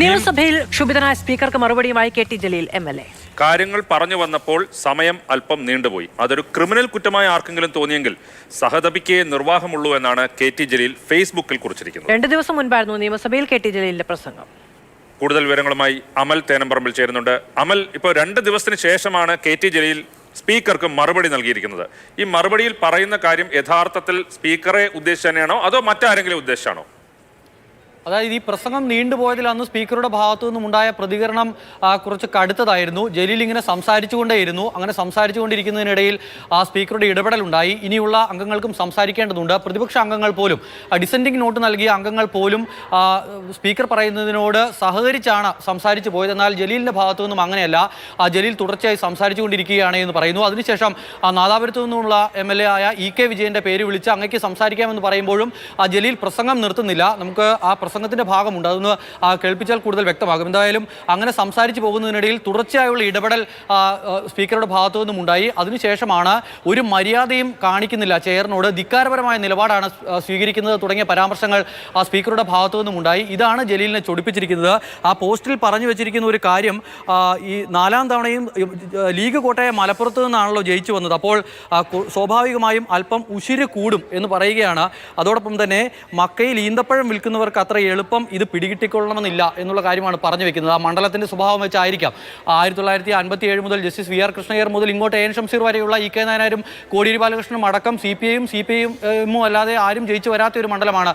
നിയമസഭയിൽ ക്ഷുഭിതനായ സ്പീക്കർക്ക് മറുപടിയുമായി K T Jaleel M L A. കാര്യങ്ങൾ പറഞ്ഞു വന്നപ്പോൾ സമയം അല്പം നീണ്ടുപോയി. അതൊരു ക്രിമിനൽ കുറ്റമായി ആർക്കെങ്കിലും തോന്നിയെങ്കിൽ സഹതപിക്കേ നിർവാഹമുള്ളൂ എന്നാണ് കെ ടി ജലീൽ ഫേസ്ബുക്കിൽ കുറിച്ചിരിക്കുന്നത്. രണ്ടു ദിവസം മുൻപായിരുന്നു നിയമസഭയിൽ കെ ടി ജലീലിന്റെ പ്രസംഗം. കൂടുതൽ വിവരങ്ങളുമായി അമൽ തേനമ്പറമ്പിൽ ചേരുന്നുണ്ട്. അമൽ ഇപ്പോൾ രണ്ട് ദിവസത്തിന് ശേഷമാണ് കെ ടി ജലീൽ സ്പീക്കർക്ക് മറുപടി നൽകിയിരിക്കുന്നത്. ഈ മറുപടിയിൽ പറയുന്ന കാര്യം യഥാർത്ഥത്തിൽ സ്പീക്കറെ ഉദ്ദേശിച്ച് തന്നെയാണോ അതോ മറ്റാരെങ്കിലും ഉദ്ദേശിച്ചാണോ? അതായത് ഈ പ്രസംഗം നീണ്ടുപോയതിൽ അന്ന് സ്പീക്കറുടെ ഭാഗത്തു നിന്നും ഉണ്ടായ പ്രതികരണം കുറച്ച് കടുത്തതായിരുന്നു. ജലീൽ ഇങ്ങനെ സംസാരിച്ചുകൊണ്ടേയിരുന്നു. അങ്ങനെ സംസാരിച്ചുകൊണ്ടിരിക്കുന്നതിനിടയിൽ ആ സ്പീക്കറുടെ ഇടപെടലുണ്ടായി ഇനിയുള്ള അംഗങ്ങൾക്കും സംസാരിക്കേണ്ടതുണ്ട്. പ്രതിപക്ഷ അംഗങ്ങൾ പോലും ഡിസെൻഡിങ് നോട്ട് നൽകിയ അംഗങ്ങൾ പോലും സ്പീക്കർ പറയുന്നതിനോട് സഹകരിച്ചാണ് സംസാരിച്ചു പോയത്. എന്നാൽ ജലീലിന്റെ ഭാഗത്തു നിന്നും അങ്ങനെയല്ല. ആ ജലീൽ തുടർച്ചയായി സംസാരിച്ചുകൊണ്ടിരിക്കുകയാണ് എന്ന് പറയുന്നു. അതിനുശേഷം ആ നാദാപുരത്തു നിന്നുള്ള എം എൽ എ ആയ ഇ കെ വിജയന്റെ പേര് വിളിച്ച് അങ്ങേക്ക് സംസാരിക്കാമെന്ന് പറയുമ്പോഴും ആ ജലീൽ പ്രസംഗം നിർത്തുന്നില്ല. നമുക്ക് ആ പ്രസംഗത്തിന്റെ ഭാഗമുണ്ട്. അതൊന്ന് കേൾപ്പിച്ചാൽ കൂടുതൽ വ്യക്തമാകും. എന്തായാലും അങ്ങനെ സംസാരിച്ച് പോകുന്നതിനിടയിൽ തുടർച്ചയായുള്ള ഇടപെടൽ സ്പീക്കറുടെ ഭാഗത്തു നിന്നും ഉണ്ടായി. അതിനുശേഷമാണ് ഒരു മര്യാദയും കാണിക്കുന്നില്ല. ചെയറിനോട് ധിക്കാരപരമായ നിലപാടാണ് സ്വീകരിക്കുന്നത് തുടങ്ങിയ പരാമർശങ്ങൾ സ്പീക്കറുടെ ഭാഗത്തു നിന്നും ഉണ്ടായി. ഇതാണ് ജലീലിനെ ചൊടിപ്പിച്ചിരിക്കുന്നത്. ആ പോസ്റ്റിൽ പറഞ്ഞു വെച്ചിരിക്കുന്ന ഒരു കാര്യം ഈ നാലാം തവണയും ലീഗ് കോട്ടയ മലപ്പുറത്ത് നിന്നാണല്ലോ ജയിച്ചു വന്നത്. അപ്പോൾ സ്വാഭാവികമായും അല്പം ഉശിര് കൂടും എന്ന് പറയുകയാണ്. അതോടൊപ്പം തന്നെ മക്കയിൽ ഈന്തപ്പഴം വിൽക്കുന്നവർക്ക് അത്ര എളുപ്പം ഇത് പിടികിട്ടിക്കൊള്ളണമെന്നില്ല എന്നുള്ള കാര്യമാണ് പറഞ്ഞു വെക്കുന്നത്. ആ മണ്ഡലത്തിന്റെ സ്വഭാവം വെച്ചായിരിക്കാം. ആയിരത്തി തൊള്ളായിരത്തി അൻപത്തി ഏഴ് മുതൽ ജസ്റ്റിസ് വി ആർ കൃഷ്ണയ്യർ മുതൽ ഇങ്ങോട്ട് എൻ ഷംസീർ വരെയുള്ള ഇ കെ നായനാരും കോടിയേരി ബാലകൃഷ്ണനും അടക്കം സി പി ഐയും സി പി ഐയും അല്ലാതെ ആരും ജയിച്ചു വരാത്ത ഒരു മണ്ഡലമാണ്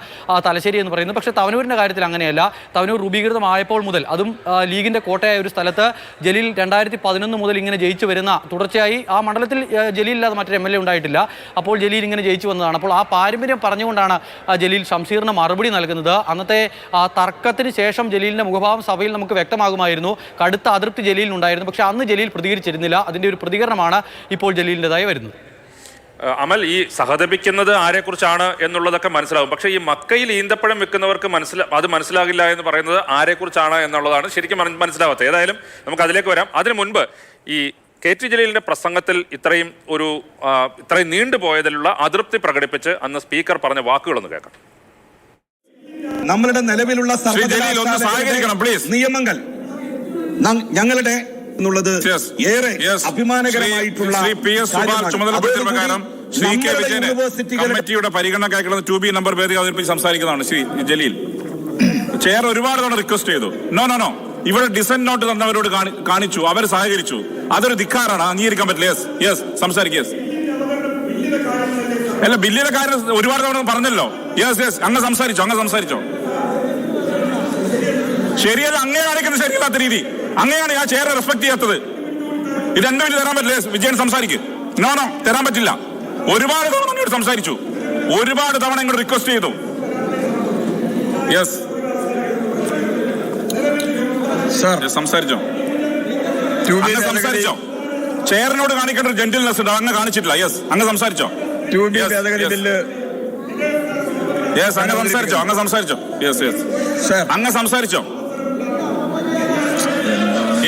തലശ്ശേരി എന്ന് പറയുന്നത്. പക്ഷേ തവനൂരിന്റെ കാര്യത്തിൽ അങ്ങനെയല്ല. തവനൂർ രൂപീകൃതമായപ്പോൾ മുതൽ അതും ലീഗിന്റെ കോട്ടയായ ഒരു സ്ഥലത്ത് ജലീൽ രണ്ടായിരത്തി പതിനൊന്ന് മുതൽ ഇങ്ങനെ ജയിച്ചു വരുന്ന തുടർച്ചയായി ആ മണ്ഡലത്തിൽ ജലീൽ ഇല്ലാതെ മറ്റൊരു എം എൽ എ ഉണ്ടായിട്ടില്ല. അപ്പോൾ ജലീൽ ഇങ്ങനെ ജയിച്ചു വന്നതാണ്. അപ്പോൾ ആ പാരമ്പര്യം പറഞ്ഞുകൊണ്ടാണ് ജലീൽ ഷംസീറിന് മറുപടി നൽകുന്നത്. അന്നത്തെ ആ, തർക്കത്തിന് ശേഷം ജലീലിന്റെ മുഖഭാവം സഭയിൽ നമുക്ക് വ്യക്തമാകുമായിരുന്നു. കടുത്ത അതൃപ്തി ജലീലിനുണ്ടായിരുന്നു. പക്ഷേ അന്ന് ജലീൽ പ്രതികരിച്ചിരുന്നില്ല. അതിന്റെ ഒരു പ്രതികരണമാണ് ഇപ്പോൾ ജലീലിന്റെതായി വരുന്നത്. അമൽ ഈ സഹതപിക്കുന്നത് ആരെക്കുറിച്ചാണ് എന്നുള്ളതൊക്കെ മനസ്സിലാവും. പക്ഷേ ഈ മക്കയിൽ ഈന്തപ്പഴം വെക്കുന്നവർക്ക് മനസ്സില അത് മനസ്സിലാകില്ല എന്ന് പറയുന്നത് ആരെക്കുറിച്ചാണ് എന്നുള്ളതാണ് ശരിക്കും മന- മനസ്സിലാവാത്തത്. ഏതായാലും നമുക്ക് അതിലേക്ക് വരാം. അതിനു മുൻപ് ഈ കെ ടി ജലീലിന്റെ പ്രസംഗത്തിൽ ഇത്രയും ഒരു ഇത്രയും നീണ്ടുപോയതിലുള്ള അതൃപ്തി പ്രകടിപ്പിച്ച് അന്ന് സ്പീക്കർ പറഞ്ഞ വാക്കുകളൊന്ന് കേൾക്കാം. നമ്മളുടെ നിലവിലുള്ള. നിയമങ്ങൾ ഞങ്ങളുടെ എന്നുള്ളത് ഏറെ അഭിമാനകരമായിട്ടുള്ള ശ്രീ പി എസ് സുമാർ. ചുമതലപ്പെടുത്തിയ പ്രകാരം ശ്രീ കെ വിജയൻ കമ്മിറ്റിയുടെ പരിഗണന അയക്കുന്നത് ടു ബി നമ്പർ പേര് അവതരിപ്പിച്ച് സംസാരിക്കുന്നതാണ് ശ്രീ ജലീൽ. ചെയർ ഒരുപാട് തവണ റിക്വസ്റ്റ് ചെയ്തു. നോ നോ നോ ഇവിടെ ഡിസന്റ് നോട്ട് തന്നവരോട് കാണിച്ചു. അവർ സഹകരിച്ചു. അതൊരു ധിക്കാറാണ് അംഗീകരിക്കാൻ പറ്റില്ല. യെസ് യെസ് സംസാരിക്കുക യെസ് അല്ല ബില്ലിലെ കാര്യം ഒരുപാട് തവണ പറഞ്ഞല്ലോ. യെസ് യെസ് അങ്ങ് സംസാരിച്ചോ അങ്ങ് സംസാരിച്ചോ. ശരിയല്ല അങ്ങേ കാണിക്കുന്നത് ശരിയല്ലാത്ത രീതി. അങ്ങനെയാണ് ഞാൻ ചേരെ റെസ്പെക്ട് ചെയ്യാത്തത്. ഇത് എന്റെ വേണ്ടി തരാൻ പറ്റില്ല വിജയൻ സംസാരിക്കും. നോ നോ തരാൻ പറ്റില്ല. ഒരുപാട് തവണ ഇങ്ങോട്ട് സംസാരിച്ചു. ഒരുപാട് തവണ ഇങ്ങോട്ട് റിക്വസ്റ്റ് ചെയ്തു. യെസ് സർ സംസാരിച്ചോ. സംസാരിച്ചോ. ചെയറിനോട് കാണിക്കേണ്ട ഒരു ജെന്റിൽനെസ് ഉണ്ട് അങ്ങ് കാണിച്ചിട്ടില്ല. യെസ് അങ്ങ് സംസാരിച്ചോ. ടു ബി ഭേദഗതി ബില്ല് യെസ് അങ്ങ് സംസാരിച്ചോ അങ്ങ് സംസാരിച്ചോ യെസ് യെസ് അങ്ങ് സംസാരിച്ചോ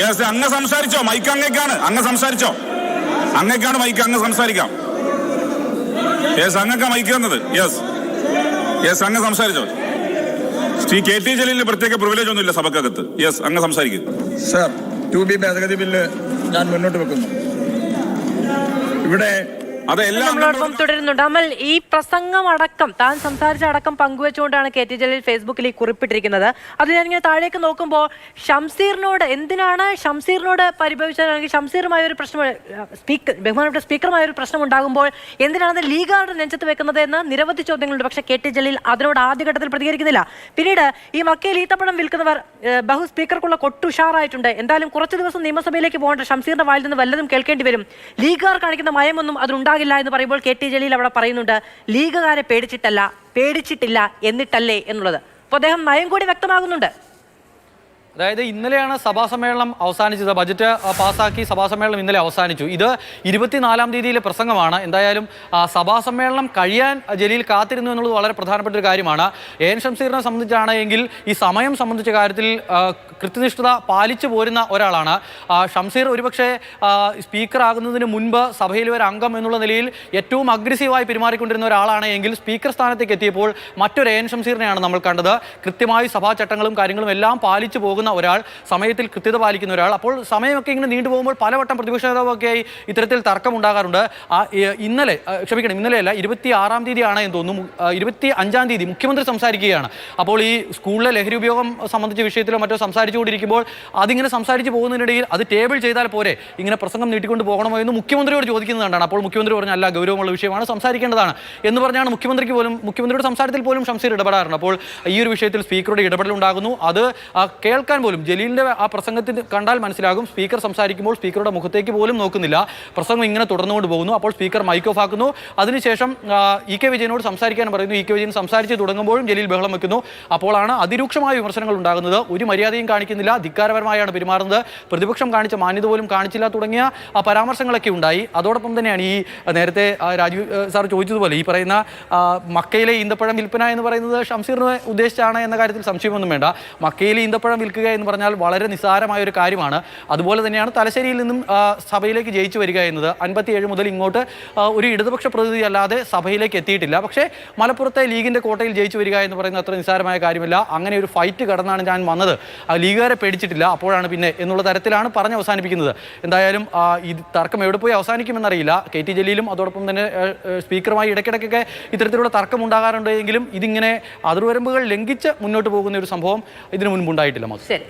യെസ് അങ്ങ് സംസാരിച്ചോ മൈക്ക് അങ്ങേക്കാണ് അങ്ങ് സംസാരിച്ചോ അങ്ങേക്കാണ് മൈക്ക് അങ്ങ് സംസാരിക്കാം യെസ് അങ്ങക്ക മൈക്ക് തന്നത് യെസ് യെസ് അങ്ങ് സംസാരിച്ചോ ശ്രീ കെ ടി ജലീലിന് പ്രത്യേക പ്രിവിലേജ് ഒന്നുമില്ല സഭക്കകത്ത് യെസ് അങ്ങ് സംസാരിക്കും സർ ടു ബി ഭേദഗതി ബില്ല് ഞാൻ മുന്നോട്ട് വെക്കുന്നു ഇവിടെ നമ്മളോടൊപ്പം തുടരുന്നുണ്ട്. അമൽ ഈ പ്രസംഗം അടക്കം താൻ സംസാരിച്ച അടക്കം പങ്കുവെച്ചുകൊണ്ടാണ് കെ ടി ജലീൽ ഫേസ്ബുക്കിൽ ഈ കുറിപ്പിട്ടിരിക്കുന്നത്. അത് ഞാനിങ്ങനെ താഴേക്ക് നോക്കുമ്പോൾ ഷംസീറിനോട് എന്തിനാണ് ഷംസീറിനോട് പരിഭവിച്ചത്? അല്ലെങ്കിൽ ഷംസീറുമായ ഒരു പ്രശ്നം സ്പീക്കർ ബഹുമാനപ്പെട്ട സ്പീക്കറുമായ ഒരു പ്രശ്നം ഉണ്ടാകുമ്പോൾ എന്തിനാണ് ലീഗാരുടെ നെഞ്ചത്ത് വെക്കുന്നത് എന്ന് നിരവധി ചോദ്യങ്ങളുണ്ട്. പക്ഷേ കെ ടി ജലീൽ അതിനോട് ആദ്യഘട്ടത്തിൽ പ്രതികരിക്കുന്നില്ല. പിന്നീട് ഈ മക്കയിൽ ഈത്തപ്പഴം വിൽക്കുന്നവർ ബഹു സ്പീക്കർക്കുള്ള കൊട്ടുഷാറായിട്ടുണ്ട്. എന്തായാലും കുറച്ച് ദിവസം നിയമസഭയിലേക്ക് പോകേണ്ട ഷംസീറിന്റെ വായിൽ നിന്ന് വല്ലതും കേൾക്കേണ്ടി വരും. ലീഗുകാർ കാണിക്കുന്ന മയമൊന്നും അതിനുണ്ടാകില്ല എന്ന് പറയുമ്പോൾ കെ ടി ജലീൽ അവിടെ പറയുന്നുണ്ട് ലീഗുകാരെ പേടിച്ചിട്ടല്ല പേടിച്ചിട്ടില്ല എന്നിട്ടല്ലേ എന്നുള്ളത്. അപ്പോൾ അദ്ദേഹം നയം കൂടി വ്യക്തമാകുന്നുണ്ട്. അതായത് ഇന്നലെയാണ് സഭാ സമ്മേളനം അവസാനിച്ചത്. ബജറ്റ് പാസ്സാക്കി സഭാ സമ്മേളനം ഇന്നലെ അവസാനിച്ചു. ഇത് ഇരുപത്തിനാലാം തീയതിയിലെ പ്രസംഗമാണ്. എന്തായാലും സഭാ സമ്മേളനം കഴിയാൻ ജലീൽ കാത്തിരുന്നു എന്നുള്ളത് വളരെ പ്രധാനപ്പെട്ട ഒരു കാര്യമാണ്. എൻ ഷംസീറിനെ സംബന്ധിച്ചാണ് എങ്കിൽ ഈ സമയം സംബന്ധിച്ച കാര്യത്തിൽ കൃത്യനിഷ്ഠത പാലിച്ചു പോരുന്ന ഒരാളാണ്. ഷംസീർ ഒരുപക്ഷെ സ്പീക്കറാകുന്നതിന് മുൻപ് സഭയിൽ ഒരു അംഗം എന്നുള്ള നിലയിൽ ഏറ്റവും അഗ്രസീവായി പെരുമാറിക്കൊണ്ടിരുന്ന ഒരാളാണ് എങ്കിൽ സ്പീക്കർ സ്ഥാനത്തേക്ക് എത്തിയപ്പോൾ മറ്റൊരു എൻ ഷംസീറിനെയാണ് നമ്മൾ കണ്ടത്. കൃത്യമായി സഭാ ചട്ടങ്ങളും കാര്യങ്ങളും എല്ലാം പാലിച്ചു പോകുന്ന ഒരാൾ സമയത്തിൽ കൃത്യത പാലിക്കുന്ന ഒരാൾ. അപ്പോൾ സമയമൊക്കെ ഇങ്ങനെ നീണ്ടുപോകുമ്പോൾ പലവട്ടം പ്രതിപക്ഷ നേതാവൊക്കെയായി ഇത്തരത്തിൽ തർക്കമുണ്ടാകാറുണ്ട് ഇന്നലെ ക്ഷമിക്കണം ഇന്നലെയല്ല ഇരുപത്തി ആറാം തീയതിയാണ് എന്ന് തോന്നുന്നു. ഇരുപത്തി അഞ്ചാം തീയതി മുഖ്യമന്ത്രി സംസാരിക്കുകയാണ്. അപ്പോൾ ഈ സ്കൂളിലെ ലഹരി ഉപയോഗം സംബന്ധിച്ച വിഷയത്തിലോ മറ്റോ സംസാരിച്ചുകൊണ്ടിരിക്കുമ്പോൾ അതിങ്ങനെ സംസാരിച്ച് പോകുന്നതിനിടയിൽ അത് ടേബിൾ ചെയ്താൽ പോരെ ഇങ്ങനെ പ്രസംഗം നീട്ടിക്കൊണ്ട് പോകണമോ എന്ന് മുഖ്യമന്ത്രിയോട് ചോദിക്കുന്നത് കണ്ടാണ് അപ്പോൾ മുഖ്യമന്ത്രി പറഞ്ഞ അല്ല ഗൗരവമുള്ള വിഷയമാണ് സംസാരിക്കേണ്ടതാണ്. എന്ന് പറഞ്ഞാണ് മുഖ്യമന്ത്രിക്ക് പോലും മുഖ്യമന്ത്രിയുടെ സംസാരത്തിൽ പോലും ഷംസീർ ഇടപെടാറുണ്ട്. അപ്പോൾ ഈ ഒരു വിഷയത്തിൽ സ്പീക്കറുടെ ഇടപെടൽ ഉണ്ടാകുന്നു. അത് ആ, കേൾക്കാൻ പോലും ജലീലിന്റെ ആ പ്രസംഗത്തിൽ കണ്ടാൽ മനസ്സിലാകും. സ്പീക്കർ സംസാരിക്കുമ്പോൾ സ്പീക്കറുടെ മുഖത്തേക്ക് പോലും നോക്കുന്നില്ല. പ്രസംഗം ഇങ്ങനെ തുടർന്നുകൊണ്ട് പോകുന്നു. അപ്പോൾ സ്പീക്കർ മൈക്ക് ഓഫ് ആക്കുന്നു. അതിനുശേഷം ഇ കെ വിജയനോട് സംസാരിക്കാൻ പറയുന്നു. ഇ കെ വിജയൻ സംസാരിച്ച് തുടങ്ങുമ്പോഴും ജലീൽ ബഹളം വെക്കുന്നു. അപ്പോഴാണ് അതിരൂക്ഷമായ വിമർശനങ്ങൾ ഉണ്ടാകുന്നത്. ഒരു മര്യാദയും കാണിക്കുന്നില്ല. ധിക്കാരപരമായാണ് പെരുമാറുന്നത്. പ്രതിപക്ഷം കാണിച്ച മാന്യത പോലും കാണിച്ചില്ല തുടങ്ങിയ ആ, പരാമർശങ്ങളൊക്കെ ഉണ്ടായി. അതോടൊപ്പം തന്നെയാണ് ഈ നേരത്തെ രാജീവ് സാർ ചോദിച്ചതുപോലെ ഈ പറയുന്ന മക്കയിലെ ഈന്തപ്പഴം വിൽപ്പന എന്ന് പറയുന്നത് ഷംസീറിനെ ഉദ്ദേശിച്ചാണ് എന്ന കാര്യത്തിൽ സംശയമൊന്നും വേണ്ട. മക്കയിലെ ഈന്തപ്പഴം വിൽക്കുക എന്ന് പറഞ്ഞാൽ വളരെ നിസ്സാരമായ ഒരു കാര്യമാണ്. അതുപോലെ തന്നെയാണ് തലശ്ശേരിയിൽ നിന്നും സഭയിലേക്ക് ജയിച്ചു വരിക എന്നത്. അൻപത്തിയേഴ് മുതൽ ഇങ്ങോട്ട് ഒരു ഇടതുപക്ഷ പ്രതിനിധി അല്ലാതെ സഭയിലേക്ക് എത്തിയിട്ടില്ല. പക്ഷേ മലപ്പുറത്തെ ലീഗിന്റെ കോട്ടയിൽ ജയിച്ചു വരിക എന്ന് പറയുന്നത് അത്ര നിസ്സാരമായ കാര്യമല്ല. അങ്ങനെ ഒരു ഫൈറ്റ് കടന്നാണ് ഞാൻ വന്നത്. ലീഗുകാരെ പേടിച്ചിട്ടില്ല. അപ്പോഴാണ് പിന്നെ എന്നുള്ള തരത്തിലാണ് പറഞ്ഞ് അവസാനിപ്പിക്കുന്നത്. എന്തായാലും ഈ തർക്കം എവിടെ പോയി അവസാനിക്കുമെന്നറിയില്ല. കെ ടി ജലീലും അതോടൊപ്പം തന്നെ സ്പീക്കറുമായി ഇടയ്ക്കിടയ്ക്കൊക്കെ ഇത്തരത്തിലുള്ള തർക്കം ഉണ്ടാകാറുണ്ട് എങ്കിലും ഇതിങ്ങനെ അതിർവരമ്പുകൾ ലംഘിച്ച് മുന്നോട്ട് പോകുന്ന ഒരു സംഭവം ഇതിനു മുൻപുണ്ടായിട്ടില്ല മധു. ശരി